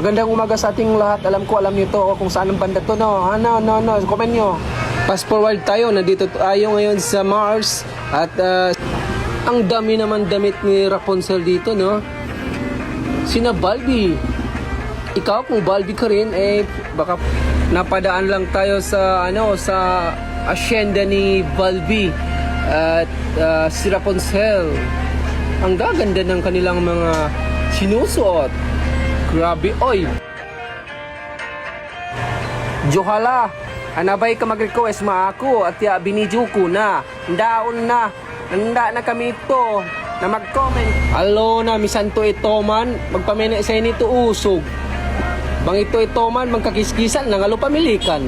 Magandang umaga sa ating lahat. Alam ko, alam niyo to oh, kung saan ang banda to, no? Ano, no, no, comment nyo. Fast forward tayo. Nandito tayo ngayon sa Mars. At ah, ang dami naman damit ni Rapunzel dito, no? Sina Balbi. Ikaw, kung Balbi ka rin, eh, baka napadaan lang tayo sa, ano, sa asyenda ni Balbi. At ah, si Rapunzel. Ang gaganda ng kanilang mga sinusuot. Grabe, oy! Johala, anabay ka mag-request ma ako at ya binidyo ko na. Ndaon na. Nanda na kami ito na mag-comment. Alo na, misanto ito man. Magpamena sa nito usog. Bang ito ito man, magkakiskisan, nangalo pamilikan.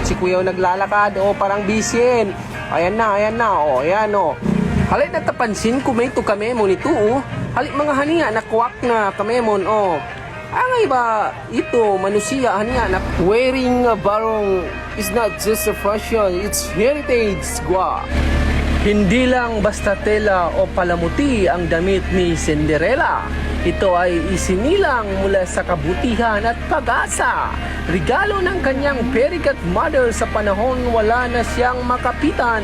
Si kuya naglalakad, o parang bisin. Ayan na, ayan na, o, ayan o. Halit na tapansin ko may ito kami mo nito, o. Halit mga haniya, nakuwak na kami mo, o. Angay ba ito, manusiya, haniya, na wearing a barong is not just a fashion, it's heritage, gwa. Hindi lang basta tela o palamuti ang damit ni Cinderella. Ito ay isinilang mula sa kabutihan at pag-asa. Regalo ng kanyang perigat mother sa panahon wala na siyang makapitan.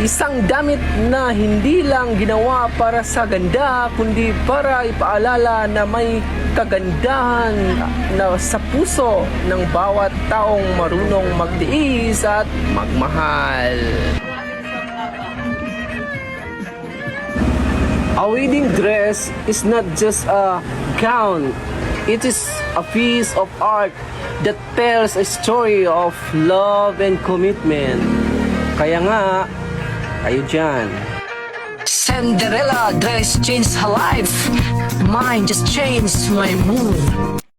Isang damit na hindi lang ginawa para sa ganda, kundi para ipaalala na may kagandahan na sa puso ng bawat taong marunong magtiis at magmahal. A wedding dress is not just a gown. It is a piece of art that tells a story of love and commitment. Kaya nga, kayo dyan. Cinderella dress changed her life. Mine just changed my mood.